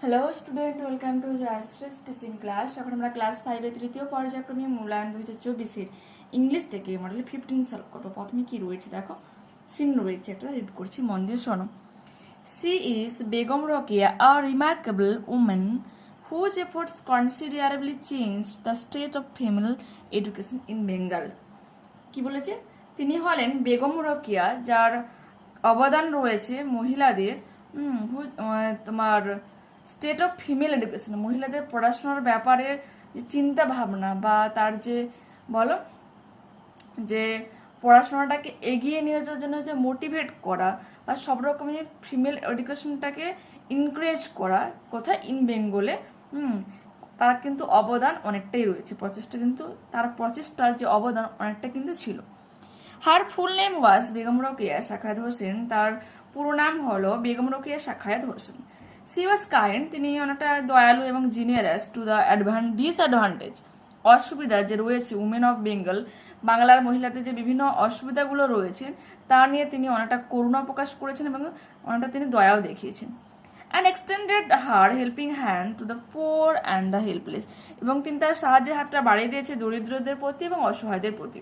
Hello student welcome to Joyshree's teaching class এখন আমরা class ফাইভের তৃতীয় পর্যায়ক্রমে মূল্যায়ন দু হাজার চব্বিশের ইংলিশ থেকে মডেল ফিফটিন সলভ করব। প্রথমে কি রয়েছে দেখো? সিন রয়েছে একটা রিড করছি, মন দিয়ে শোনো। She is Begum Rokeya a remarkable women whose efforts considerably change the state of female education in Bengal কি বলেছে? তিনি হলেন বেগম রোকিয়া যার অবদান রয়েছে মহিলাদের তোমার স্টেট অফ ফিমেল এডুকেশন মহিলাদের পড়াশোনার ব্যাপারে যে চিন্তা ভাবনা বা তার যে, বলো, যে পড়াশোনাটাকে এগিয়ে নিয়ে যাওয়ার জন্য যে মোটিভেট করা বা সব রকমের ফিমেল এডুকেশনটাকে ইনকারেজ করা কোথায় ইন বেঙ্গলে হুম, তার কিন্তু অবদান অনেকটাই রয়েছে। প্রচেষ্টা কিন্তু, তার প্রচেষ্টার যে অবদান অনেকটা কিন্তু ছিল। Her full name was Begum Rokeya Sakhawat Hossain তার পুরো নাম হলো Begum Rokeya Sakhawat Hossain she was kind তিনি অনেকটা দয়ালু এবং জিনিয়ারাস টু দ্য অ্যাডভান ডিসঅ্যাডভান্টেজ অসুবিধা যে রয়েছে উমেন অফ বেঙ্গল বাংলার মহিলাদের যে বিভিন্ন অসুবিধাগুলো রয়েছে তা নিয়ে তিনি অনেকটা করুণা প্রকাশ করেছেন এবং অনেকটা তিনি দয়াও দেখিয়েছেন and extended her helping hand to the poor and the helpless এবং তিনি তার সাহায্যের হাতটা বাড়িয়ে দিয়েছে দরিদ্রদের প্রতি এবং অসহায়দের প্রতি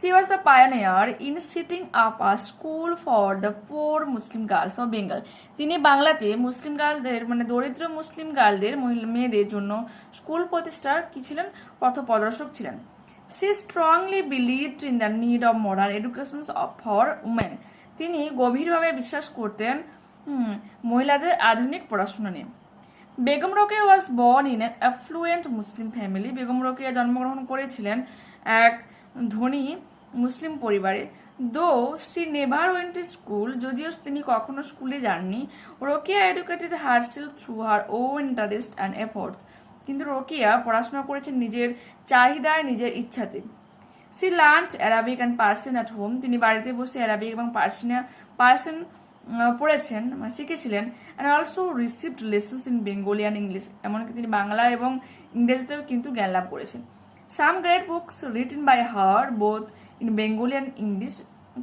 She was the pioneer in setting up a school for the poor Muslim girls of Bengal. তিনি বাংলাতে মুসলিম গার্লদের মানে দরিদ্র মুসলিম গার্লদের মহিলা মেয়েদের জন্য স্কুল প্রতিষ্ঠার কি ছিলেন? পথপ্রদর্শক ছিলেন। She strongly believed in the need of modern education for women তিনি গভীরভাবে বিশ্বাস করতেন মহিলাদের আধুনিক পড়াশোনা নিয়ে। Begum Rokeya was born in an affluent Muslim family Begum Rokeya জন্মগ্রহণ করেছিলেন এক ধনী মুসলিম পরিবারে। Though, she never went to school, যদিও তিনি কখনো স্কুলে যাননি। Rokeya educated herself through her own interest and efforts. কিন্তু রোকেয়া পড়াশোনা করেছেন নিজের চাহিদায় নিজের ইচ্ছাতে। She learnt Arabic and Persian at home. তিনি বাড়িতে বসে অ্যারাবিক এবং পার্সিয়া পার্সিয়ান পড়েছেন মানে শিখেছিলেন। And also received lessons in Bengali and English. এমনকি তিনি বাংলা এবং ইংরেজিতেও কিন্তু জ্ঞান লাভ করেছেন। Some great books written by her, both in Bengali and English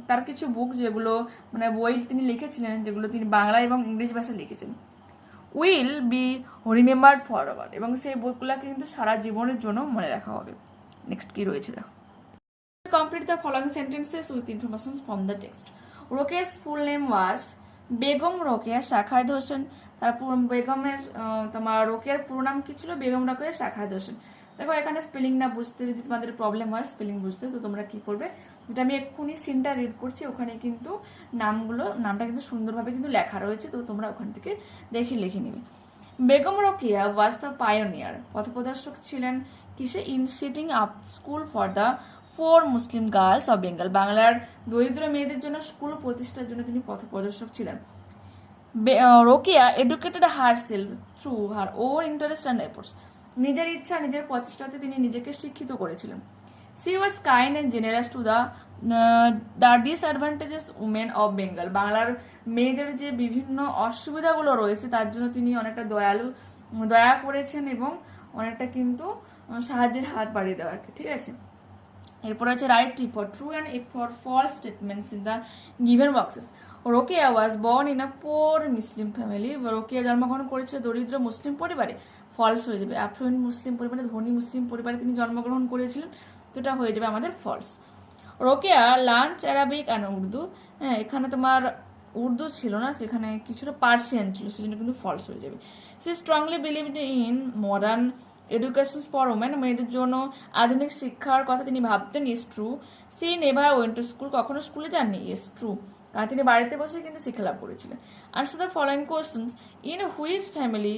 তার কিছু বুক যেগুলো মানে বই তিনি লিখেছিলেন, যেগুলো তিনি বাংলা এবং ইংরেজি ভাষায় লিখেছেন will be remembered forever এবং সেই বইগুলোকে কিন্তু সারা জীবনের জন্য মনে রাখা হবে। নেক্সট কি রয়েছে দেখো। Complete the following sentences with information from the text. Rokea's full name was Begum Rokeya Shakhawat Hossain তার বেগমের তোমার রোকেয়ার পুরো নাম কি ছিল? বেগম রোকেয়া শাখায়ত হোসেন দেখো, এখানে স্পেলিং না বুঝতে যদি তোমাদের প্রবলেম হয় স্পেলিং বুঝতে, তো তোমরা কি করবে? যেটা আমি এক্ষুনি সিনটা রিড করছি, ওখানে কিন্তু নামগুলো, নামটা কিন্তু সুন্দরভাবে কিন্তু লেখা রয়েছে, তো তোমরা ওখান থেকে দেখে লিখে নিবে। Begum Rokeya was the pioneer পথপ্রদর্শক ছিলেন কিসে? In setting up school for the poor Muslim girls of Bengal বাংলার দরিদ্র মেয়েদের জন্য স্কুল প্রতিষ্ঠার জন্য তিনি পথপ্রদর্শক ছিলেন। Rokeya educated herself through her own interest and efforts নিজের ইচ্ছা নিজের প্রচেষ্টাতে তিনি নিজেকে শিক্ষিত করেছিলেন। She was kind and generous to the the disadvantages women of Bengal বাংলার মেয়েদের যে বিভিন্ন অসুবিধাগুলো রয়েছে, তার জন্য তিনি অনেকটা দয়ালু, দয়া করেছেন এবং অনেকটা কিন্তু সাহায্যের হাত বাড়িয়ে দেওয়া আর ঠিক আছে? এরপর আছে write T for true and for false statements in the given boxes Rokeya was born in a poor Muslim family Rokeya জন্মগ্রহণ করেছিল দরিদ্র মুসলিম পরিবারে। ফলস হয়ে যাবে। অ্যাফ্লুয়েন্ট মুসলিম পরিবারে ধনী মুসলিম পরিবারে তিনি জন্মগ্রহণ করেছিলেন তো এটা হয়ে যাবে আমাদের false Rokeya learnt Arabic and Urdu. হ্যাঁ এখানে তোমার উর্দু ছিল না, সেখানে কিছুটা পার্সিয়ান ছিল, সেজন্য কিন্তু ফলস হয়ে যাবে। She strongly believed in modern education for women মেয়েদের জন্য আধুনিক শিক্ষার কথা তিনি ভাবতেন is true she never went to school কখনো স্কুলে যাননি ইস ট্রু কারণ তিনি বাড়িতে বসে কিন্তু শিক্ষা লাভ করেছিলেন answer the following questions in whose family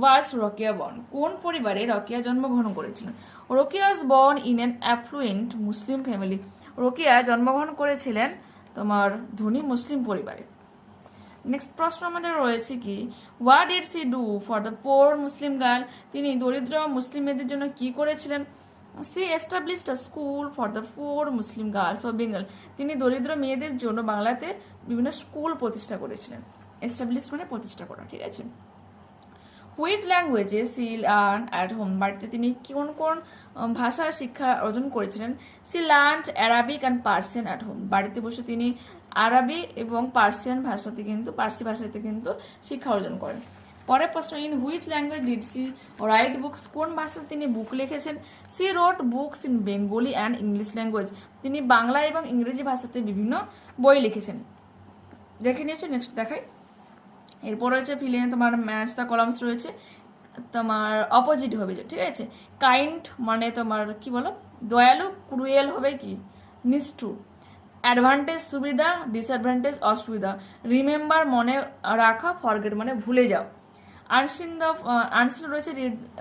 was Rokeya born কোন পরিবারে রকিয়া জন্মগ্রহণ করেছিলেন? Rokeya was born in an affluent Muslim family. Rokeya জন্মগ্রহণ করেছিলেন তোমার ধনী মুসলিম পরিবারে। নেক্সট প্রশ্ন আমাদের রয়েছে কি what did she do for the poor Muslim girl তিনি দরিদ্র মুসলিম মেয়েদের জন্য কি করেছিলেন? She established a school for the poor Muslim girls of Bengal তিনি দরিদ্র মেয়েদের জন্য বাংলাতে বিভিন্ন স্কুল প্রতিষ্ঠা করেছিলেন। এস্টাবলিশ মানে প্রতিষ্ঠা করা, ঠিক আছে? হুইচ ল্যাঙ্গুয়েজে সি লার্ন অ্যাট হোম বাড়িতে তিনি কোন কোন ভাষার শিক্ষা অর্জন করেছিলেন? She learn Arabic and Persian at home বাড়িতে বসে তিনি আরবি এবং পার্সিয়ান ভাষাতে কিন্তু পার্সি ভাষাতে কিন্তু শিক্ষা অর্জন করেন। পরের প্রশ্ন in which language did she write books কোন ভাষাতে তিনি বুক লিখেছেন? She wrote books in Bengali and English language তিনি বাংলা এবং ইংরেজি ভাষাতে বিভিন্ন বই লিখেছেন। দেখে নিয়েছো নেক্সট দেখাই। এরপর রয়েছে ফিলে তোমার ম্যাচ দ্য কলামস রয়েছে, তোমার অপোজিট হবে যে, ঠিক আছে? কাইন্ড মানে তোমার কি বলো? দয়ালু ক্রুয়েল হবে কি? নিষ্ঠুর। অ্যাডভান্টেজ সুবিধা ডিসঅ্যাডভান্টেজ অসুবিধা। রিমেম্বার মনে রাখা ফরগেট মানে ভুলে যাও। আনসিন দ্য আনসিন রয়েছে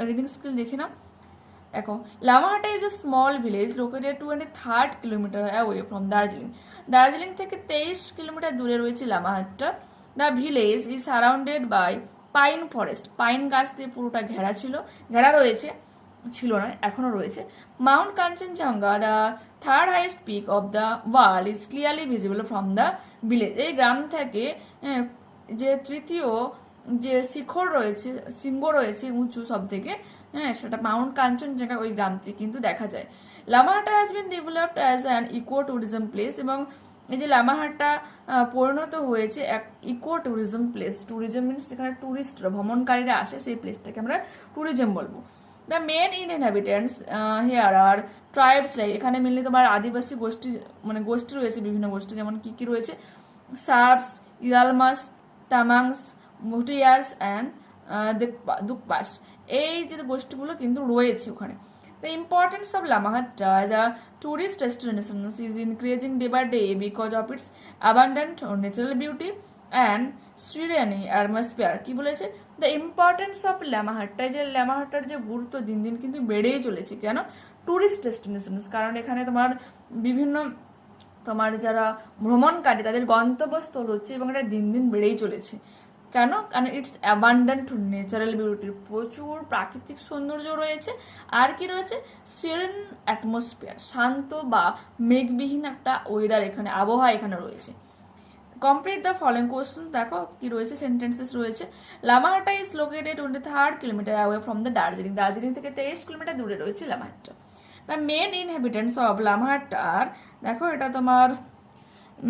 রিডিং স্কিল দেখে নাও। দেখো, Lamahatta is a small village located twenty third kilometre away from Darjeeling Darjeeling থেকে তেইশ কিলোমিটার দূরে রয়েছে লামাহাটটা। The village is surrounded by pine forest. Pine গাছ দিয়ে পুরোটা ঘেরা ছিল। ঘেরা রয়েছে, ছিল না এখনও রয়েছে। Mount Kanchenjunga, the third highest peak of the world is clearly visible from the village. এই গ্রাম থেকে যে তৃতীয় যে শিখর রয়েছে শৃঙ্গ রয়েছে, উঁচু সব থেকে হ্যাঁ সেটা মাউন্ট কাঞ্চনজঙ্ঘা ওই গ্রাম থেকে কিন্তু দেখা যায়। Lamahatta has been developed as an eco tourism place এবং এই যে লামাহাটটা পরিণত হয়েছে এক eco tourism place. Tourism means যেখানে ট্যুরিস্টরা ভ্রমণকারীরা আসে, সেই প্লেসটাকে আমরা ট্যুরিজম বলব। The main in inhabitants here are tribes like এখানে মেনলি তোমার আদিবাসী গোষ্ঠী মানে গোষ্ঠী রয়েছে, বিভিন্ন গোষ্ঠী, যেমন কী কী রয়েছে? সার্বস, ইয়ালমাস, তামাংস মুটিয়াস অ্যান্ড দুকপাস এই যে গোষ্ঠীগুলো কিন্তু রয়েছে ওখানে। Importance of Lamahatta as a tourist destination is increasing day by day because of its abundant natural beauty and serene atmosphere. কি বলেছে? দ্য ইম্পর্টেন্স অফ ল্যামাহাট্টা যে ল্যামাহাট্টার যে গুরুত্ব দিন দিন কিন্তু বেড়েই চলেছে, কেন? ট্যুরিস্ট ডেস্টিনেশন কারণ এখানে তোমার বিভিন্ন, তোমার যারা ভ্রমণকারী, তাদের গন্তব্যস্থল হচ্ছে এবং এটা দিন দিন বেড়েই চলেছে। কেন? কারণ ইটস অ্যাবান্ডেন্ট ন্যাচারাল বিউটির প্রচুর প্রাকৃতিক সৌন্দর্য রয়েছে। আর কি রয়েছে? সেরেন অ্যাটমসফিয়ার শান্ত বা মেঘবিহীন একটা ওয়েদার এখানে, আবহাওয়া এখানে রয়েছে। কমপ্লিট দ্য ফলোইং কোশ্চেন দেখো কি রয়েছে? সেন্টেন্সেস রয়েছে। Lamahatta is located twenty third kilometre away from the Darjeeling Darjeeling থেকে তেইশ কিলোমিটার দূরে রয়েছে Lamahatta the main inhabitants of Lamahatta আর দেখো এটা তোমার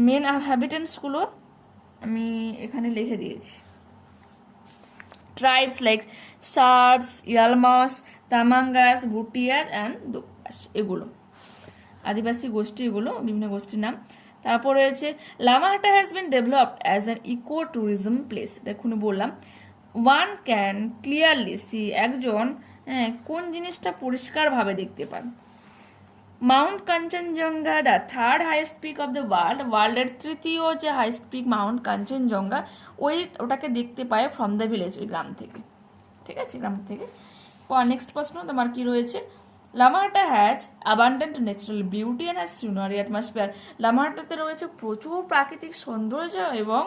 মেন হ্যাবিটেন্টসগুলো আমি এখানে লিখে দিয়েছি। Tribes like Sherpas Yolmos Tamangs Bhutias and Dukpas এগুলো। আদিবাসী গোষ্ঠী এগুলো বিভিন্ন গোষ্ঠীর নাম। তারপর রয়েছে Lamahatta has been developed as an eco tourism place দেখুন বললাম। ওয়ান ক্যান ক্লিয়ারলি সি একজন হ্যাঁ, কোন জিনিসটা পরিষ্কারভাবে দেখতে পান। Mount Kanchenjunga the third highest peak of the world ওয়ার্ল্ডের তৃতীয় যে হাইয়েস্ট পিক মাউন্ট কাঞ্চনজঙ্ঘা ওই ওটাকে দেখতে পায় ফ্রম দ্য ভিলেজ ওই গ্রাম থেকে। ঠিক আছে? গ্রাম থেকে। নেক্সট প্রশ্ন, তোমার কি রয়েছে? Lamahatta has abundant natural beauty and has scenery atmosphere লামাহাটাতে রয়েছে প্রচুর প্রাকৃতিক সৌন্দর্য এবং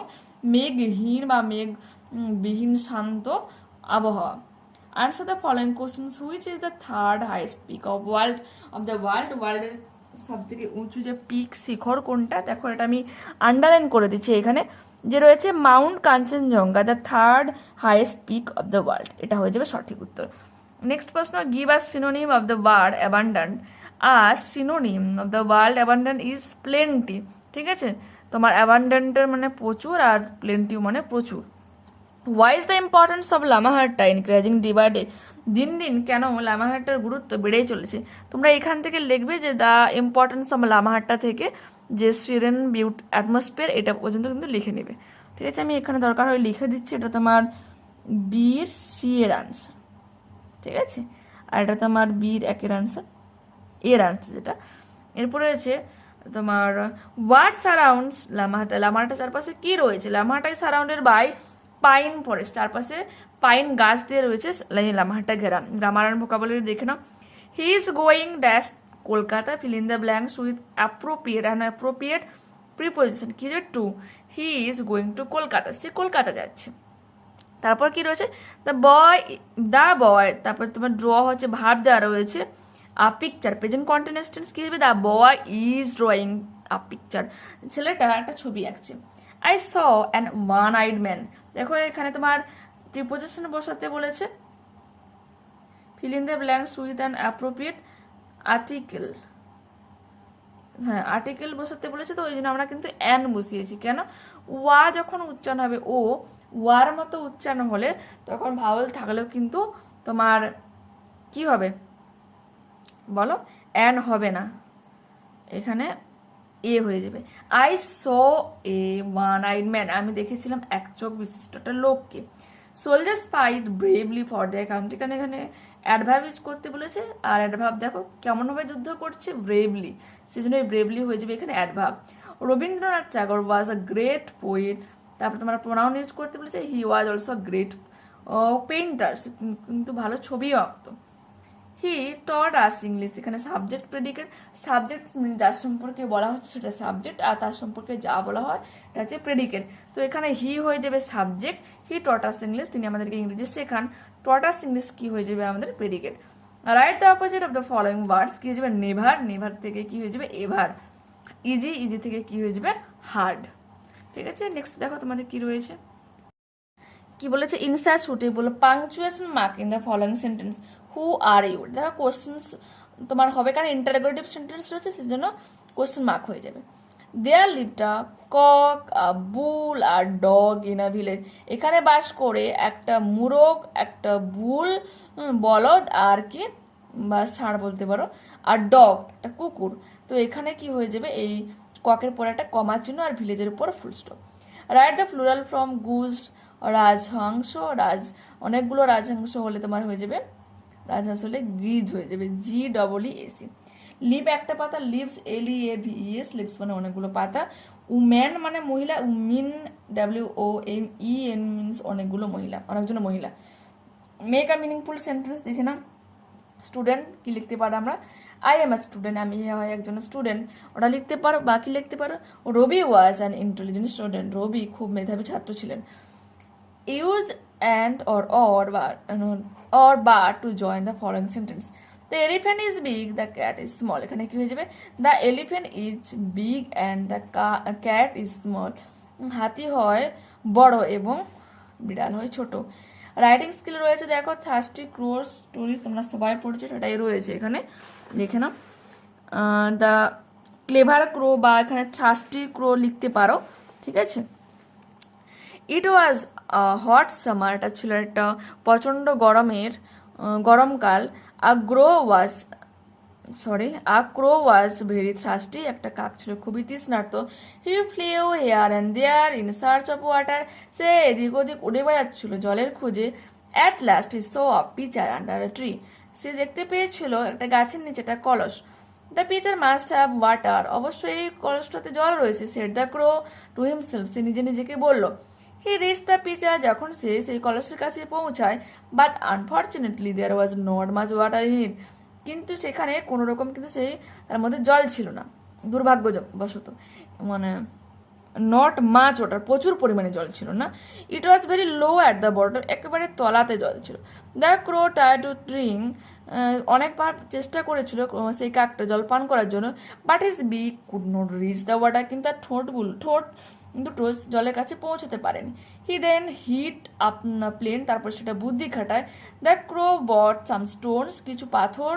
মেঘহীন বা মেঘ বিহীন শান্ত আবহাওয়া। Answer the following questions which is the third highest peak of world of the world ওয়ার্ল্ডের সব থেকে উঁচু যে পিক শিখর কোনটা? দেখো, এটা আমি আন্ডারলাইন করে দিচ্ছি এখানে, যে রয়েছে Mount Kanchenjunga the third highest peak of the world এটা হয়ে যাবে সঠিক উত্তর। নেক্সট প্রশ্ন give us synonym of the word abundant R synonym of the world abundant is plenty ঠিক আছে? তোমার অ্যাবান্ডান্টের মানে প্রচুর আর প্লেন্টিও মানে প্রচুর। Why is the importance of Lamahatta increasing ডিভাইডে দিন দিন কেন লামাহাট্টার গুরুত্ব বেড়েই চলেছে? তোমরা এখান থেকে লিখবে যে দ্য ইম্পর্টেন্স অফ লামাহাট্টা থেকে যে সিরেন বিউট অ্যাটমসফিয়ার এটা পর্যন্ত কিন্তু লিখে নেবে। ঠিক আছে, আমি এখানে দরকার হয় লিখে দিচ্ছি, এটা তোমার বীর সি এর আনসার ঠিক আছে? আর এটা তোমার বীর একের আনসার এর আনসার যেটা। এরপরে রয়েছে তোমার হোয়াট সারাউন্ডস লামাহাটা লামাহাটা চারপাশে কী রয়েছে? লামাহাটাই সারাউন্ডেড বাই পাইন ফরেস্ট চারপাশে পাইন গাছ দিয়ে রয়েছে লামাহাটা ঘেরা। গ্রামার অ্যান্ড দেখে নাও। He is going dash Kolkata fill in the blanks with appropriate and appropriate preposition কি যে to he is going to Kolkata সে কলকাতা যাচ্ছে। তারপর কি রয়েছে? দ্য বয় দ্য বয় তারপর তোমার ড্র হচ্ছে ভাব দেওয়া রয়েছে a picture present continuous tense কি হবে? The boy is drawing a picture ছেলেটা একটা ছবি আঁকছে। I saw an one eyed man দেখো এখানে তোমার প্রিপোজিশন বসাতে বলেছে fill in the blanks with an appropriate article হ্যাঁ আর্টিকেল বসাতে বলেছে তো ওই জন্য আমরা কিন্তু অ্যান বসিয়েছি। কেন? ওয়া যখন উচ্চারণ হবে, ও, ওয়ার মতো উচ্চারণ হলে তখন ভাওয়াল থাকলেও কিন্তু তোমার কি হবে? বলো অ্যান হবে না। এখানে এ হয়ে যাবে। I saw a one eyed man আমি দেখেছিলাম এক চোখ বিশিষ্ট একটা লোককে। Soldiers spied bravely for the country কারণ এখানে অ্যাডভার্ব ইউজ করতে বলেছে, আর অ্যাডভার্ব দেখো কেমনভাবে যুদ্ধ করছে ব্রেভলি সেই জন্য ব্রেভলি হয়ে যাবে এখানে adverb Rabindranath Tagore was a great poet তারপর তোমার প্রোনাউন ইউজ করতে বলেছে he was also great painter কিন্তু ভালো ছবিও আঁকতো। হি টট আস ইংলিশ, এখানে সাবজেক্ট প্রেডিকেট সাবজেক্ট যার সম্পর্কে বলা হচ্ছে সেটা সাবজেক্ট আর তার সম্পর্কে যা বলা হয় এটা হচ্ছে প্রেডিকেট তো এখানে হি হয়ে যাবে সাবজেক্ট হি টট আস ইংলিশ, তিনি আমাদেরকে ইংরেজি শেখান টট আস ইংলিশ কী হয়ে যাবে আমাদের predicate write the opposite of the following words কি হয়ে যাবে নেভার নেভার থেকে কী হয়ে যাবে এভার ইজি ইজি থেকে কী হয়ে যাবে হার্ড ঠিক আছে নেক্সট দেখো তোমাদের কী রয়েছে। কি বলেছে? Insert suitable punctuation mark in the following sentence who are you দেখো কোশ্চেন্স তোমার হবে, কারণ ইন্টারোগেটিভ সেন্টেন্স রয়েছে, সেজন্য কোশ্চেন মার্ক হয়ে যাবে। There lived a cock bull R dog in a village এখানে বাস করে একটা মুরগ, একটা বুল বলদ, আর কি, বা ষাঁড় বলতে পারো, আর ডগ একটা কুকুর। তো এখানে কি হয়ে যাবে, এই ককের পরে একটা কমা চিহ্ন, আর ভিলেজের উপর full stop write the plural from goose রাজহংস রাজ অনেকগুলো রাজহংস হলে তোমার হয়ে যাবে। রাজহাঁস হলে গ্রিজ হয়ে যাবে জি ডবল এসি লিপ একটা পাতা leaves L E A V S leaves মানে অনেকগুলো পাতা। উম্যান মানে মহিলা women W O M E N means অনেকগুলো মহিলা অনেকজন মহিলা। মেক আ মিনিংফুল সেন্টেন্স দেখে না স্টুডেন্ট কি লিখতে পারো আমরা? আই এম আ স্টুডেন্ট আমি হয় একজন স্টুডেন্ট ওটা লিখতে পারো বাকি লিখতে পারো? Rabi was an intelligent student Rabi খুব মেধাবী ছাত্র ছিলেন। ইউজ অ্যান্ড অর অর বা অর বা to join the following sentence the elephant is big the cat is small এখানে কি হয়ে যাবে? The elephant is big and the cat is small হাতি হয় বড় এবং বিড়াল হয় ছোট। রাইটিং স্কিল রয়েছে, দেখো থার্স্টি ক্রোর স্টোরিজ তোমরা সবাই পড়েছো, সেটাই রয়েছে এখানে। দেখে নাও। দ্য ক্লেভার ক্রো বা এখানে থার্স্টি ক্রো লিখতে পারো, ঠিক আছে? ইট ওয়াজ হট সামার এটা ছিল একটা প্রচণ্ড গরমের গরমকাল। A grow was sorry a crow was very thirsty একটা কাক ছিল খুবই তৃষ্ণার্ত। He flew here and there in search of water সে এদিক ওদিক উড়ে বেড়াচ্ছিল জলের খোঁজে। At last he saw a pitcher under tree সে দেখতে পেয়েছিল একটা গাছের নিচে একটা কলস। The pitcher must have water অবশ্যই এই কলসটাতে জল রয়েছে said the crow to himself সে নিজে নিজেকে বলল হি রিচ দ্য পিচার যখন সে সেই কলসের কাছে পৌঁছায় but unfortunately there was not much water in it কিন্তু সেখানে কোনো রকম কিন্তু সেই তার মধ্যে জল ছিল না। দুর্ভাগ্যবশত। মানে নট মাছ ওটার প্রচুর পরিমাণে জল ছিল না। It was very low at the bottom একেবারে তলাতে জল ছিল। The crow tired to drink অনেকবার চেষ্টা করেছিল সেই কাকটা জল পান করার জন্য but his beak could not reach the water কিন্তু তার ঠোঁটগুলো, ঠোঁট দুটো জলের কাছে পৌঁছাতে পারেনি। He then hit up plan তারপর সেটা বুদ্ধি খাটায়। The crow bot some Stones কিছু পাথর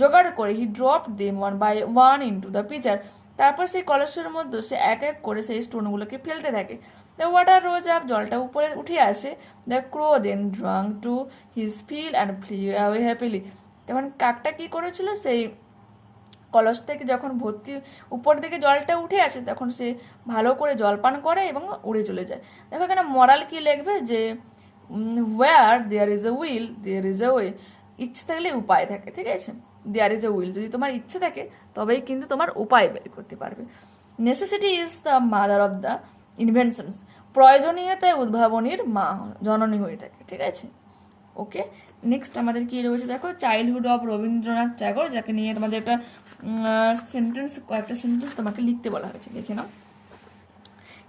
জোগাড় করে he drop them one by one into the pitcher তারপর সেই কলসের মধ্যে সে এক এক করে সেই স্টোনগুলোকে ফেলতে থাকে। দ্য ওয়াটার রোজ আপ জলটা উপরে উঠে আসে। The crow then drank to his fill and flew happily তখন কাকটা কি করেছিল? সেই কলস থেকে যখন ভর্তি উপর দিকে জলটা উঠে আসে, তখন সে ভালো করে জলপান করে এবং উড়ে চলে যায়। দেখো এখানে মরাল কি লিখবে? যে where there is a will there is a way ইচ্ছে থাকলে উপায় থাকে, ঠিক আছে? দেয়ার ইজ এ উইল যদি তোমার ইচ্ছে থাকে, তবেই কিন্তু তোমার উপায় বের করতে পারবে। Necessity is the mother of the inventions প্রয়োজনীয়তায় উদ্ভাবনীর মা, জননী হয়ে থাকে, ঠিক আছে? ওকে নেক্সট আমাদের কি রয়েছে দেখো? চাইল্ডহুড অফ রবীন্দ্রনাথ ট্যাগর যাকে নিয়ে তোমাদের একটা সেন্টেন্স কয়েকটা সেন্টেন্স তোমাকে লিখতে বলা হয়েছে। দেখে নাও।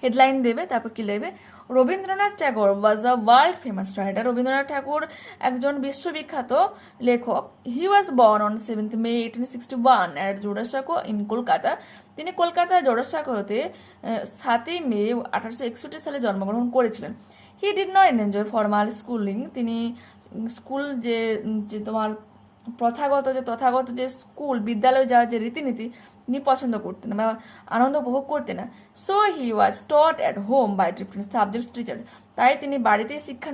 হেডলাইন দেবে, তারপর কি লিখবে? Rabindranath Tagore was a world famous writer Rabindranath Thakur একজন বিশ্ববিখ্যাত লেখক। He was born on seventh May eighteen sixty one at Jorasanko in Kolkata তিনি কলকাতার জোড়াসাঁকোতে সাতই মে আঠারোশো একষট্টি সালে জন্মগ্রহণ করেছিলেন। He did not enjoy formal schooling তিনি স্কুল যে যে তোমার প্রথাগত, যে তথাগত যে স্কুল, বিদ্যালয়ে যাওয়ার যে রীতিনীতি, তিনি পছন্দ করতেন বা আনন্দ উপভোগ করতেন না। So he was taught at home by different subjects teacher তাই তিনি বাড়িতেই শিক্ষা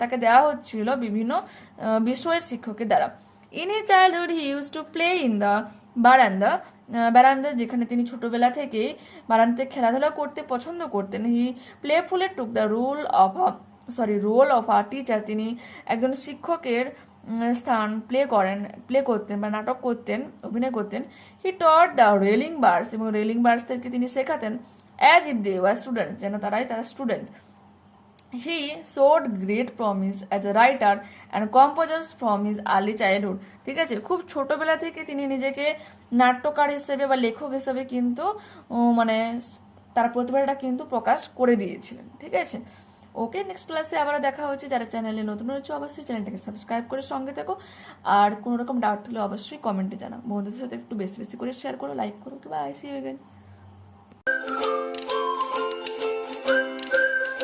তাকে দেওয়া হচ্ছিল বিভিন্ন বিষয়ের শিক্ষকের দ্বারা। In he childhood he use to play in the veranda বারান্দা যেখানে তিনি ছোটবেলা থেকেই বারান্দাতে খেলাধুলা করতে পছন্দ করতেন। He playfully took the rule of sorry role of a teacher তিনি একজন শিক্ষকের স্থান প্লে করেন প্লে করতেন বা নাটক করতেন, অভিনয় করতেন। He taught the railing bars এবং রেলিং বার্সদেরকে তিনি শেখাতেন as if they were student যেন তারাই তারা student he showed great promise as a writer and composers from his early childhood ঠিক আছে? খুব ছোটবেলা থেকে তিনি নিজেকে নাট্যকার হিসেবে বা লেখক হিসেবে কিন্তু মানে তার প্রতিভাটা কিন্তু প্রকাশ করে দিয়েছিলেন। ঠিক আছে? ওকে নেক্সট ক্লাসে আবার দেখা হচ্ছে। যারা চ্যানেলে নতুন রয়েছে, অবশ্যই চ্যানেলটাকে সাবস্ক্রাইব করে সঙ্গে থাকো। আর কোনো রকম ডাউট থাকলে অবশ্যই কমেন্টে জানাও। বন্ধুদের সাথে একটু বেশি বেশি করে শেয়ার করো লাইক করো। কিংবা আইসি হয়ে